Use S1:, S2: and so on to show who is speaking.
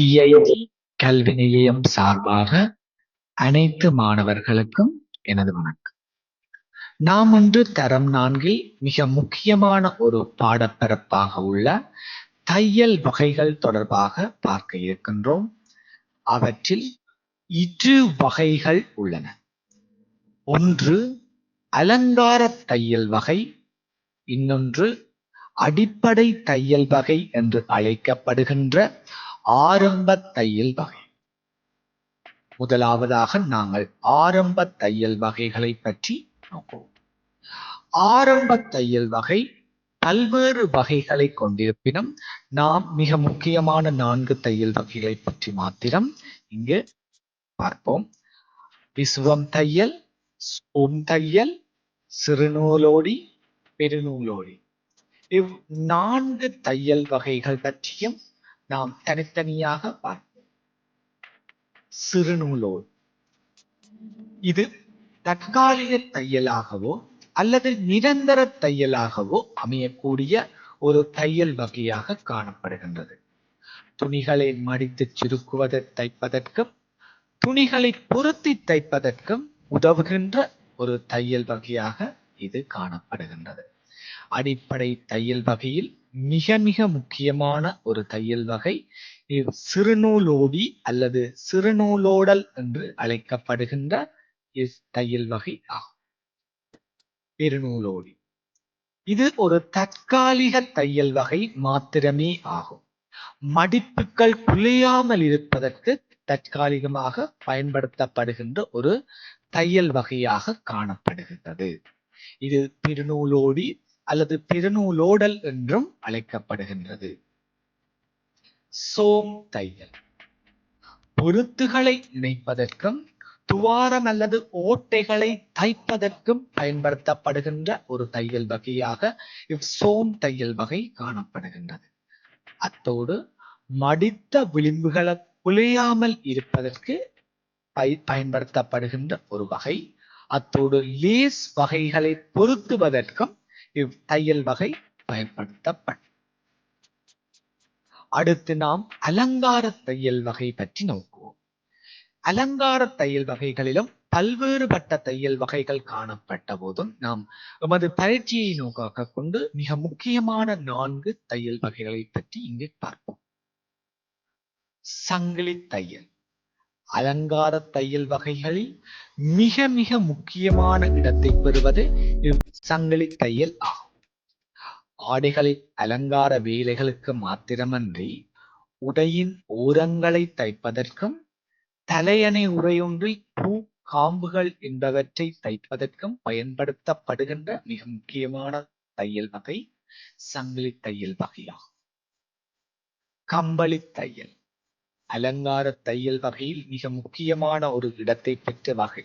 S1: CID கல்வி நிலையம் சார்பாக அனைத்து மாணவர்களுக்கும் எனது வணக்கம். நாம் இன்று தரம் நான்கில் மிக முக்கியமான ஒரு பாடப்பரப்பாக உள்ள தையல் வகைகள் தொடர்பாக பார்க்க இருக்கின்றோம். அவற்றில் இரு வகைகள் உள்ளன. ஒன்று அலங்கார தையல் வகை இன்னொன்று அடிப்படை தையல் வகை என்று அழைக்கப்படுகின்ற ஆரம்ப தையல் வகை. முதலாவதாக நாங்கள் ஆரம்ப தையல் வகைகளை பற்றி நோக்குவோம். ஆரம்ப தையல் வகை பல்வேறு வகைகளை கொண்டிருப்பினும் நாம் மிக முக்கியமான நான்கு தையல் வகைகளை பற்றி மாத்திரம் இங்கு பார்ப்போம். விசுவம் தையல் ஸ்பூன் தையல் சிறுநூலோடி பெருநூலோடி. இவ் நான்கு தையல் வகைகள் பற்றியும் நாம் தனித்தனியாக பார்ப்போம். சிறுநூலோடு இது தற்காலிக தையலாகவோ அல்லது நிரந்தர தையலாகவோ அமையக்கூடிய ஒரு தையல் வகையாக காணப்படுகின்றது. துணிகளை மடித்து சுருக்குவதை தைப்பதற்கும் துணிகளை பொருத்தி தைப்பதற்கும் உதவுகின்ற ஒரு தையல் வகையாக இது காணப்படுகின்றது. அடிப்படை தையல் வகையில் மிக மிக முக்கியமான ஒரு தையல் வகை. சிறுநூலோடி அல்லது சிறுநூலோடல் என்று அழைக்கப்படுகின்ற தையல் வகை ஆகும். பெருநூலோடி. இது ஒரு தற்காலிக தையல் வகை மாத்திரமே ஆகும். மடிப்புகள் குலையாமல் இருப்பதற்கு தற்காலிகமாக பயன்படுத்தப்படுகின்ற ஒரு தையல் வகையாக காணப்படுகின்றது. இது பெருநூலோடி அல்லது திருநூலோடல் என்றும் அழைக்கப்படுகின்றது. சோம் தையல். பொருத்துகளை இணைப்பதற்கும் துவாரம் அல்லது ஓட்டைகளை தைப்பதற்கும் பயன்படுத்தப்படுகின்ற ஒரு தையல் வகையாக இவ் சோம் தையல் வகை காணப்படுகின்றது. அத்தோடு மடித்த விளிம்புகளை குலையாமல் இருப்பதற்கு பயன்படுத்தப்படுகின்ற ஒரு வகை. அத்தோடு லேஸ் வகைகளை பொருத்துவதற்கும் இவ் தையல் வகை பயன்படுத்தப்படும். அடுத்து நாம் அலங்கார தையல் வகை பற்றி நோக்குவோம். அலங்கார தையல் வகைகளிலும் பல்வேறுபட்ட தையல் வகைகள் காணப்பட்ட போதும் நாம் எமது பயிற்சியை நோக்காக கொண்டு மிக முக்கியமான நான்கு தையல் வகைகளை பற்றி இங்கு பார்ப்போம். சங்கிலி தையல். அலங்கார தையல் வகைகளில் மிக மிக முக்கியமான இடத்தை பெறுவது சங்கிலி தையல் ஆகும். ஆடைகளில் அலங்கார வேலைகளுக்கு மாத்திரமன்றி உடையின் ஓரங்களை தைப்பதற்கும் தலையணை உரையொன்றில் பூ காம்புகள் என்பவற்றை தைப்பதற்கும் பயன்படுத்தப்படுகின்ற மிக முக்கியமான தையல் வகை சங்கிலி தையல் வகையாகும். கம்பளி தையல். அலங்கார தையல் வகையில் மிக முக்கியமான ஒரு இடத்தை பெற்ற வகை.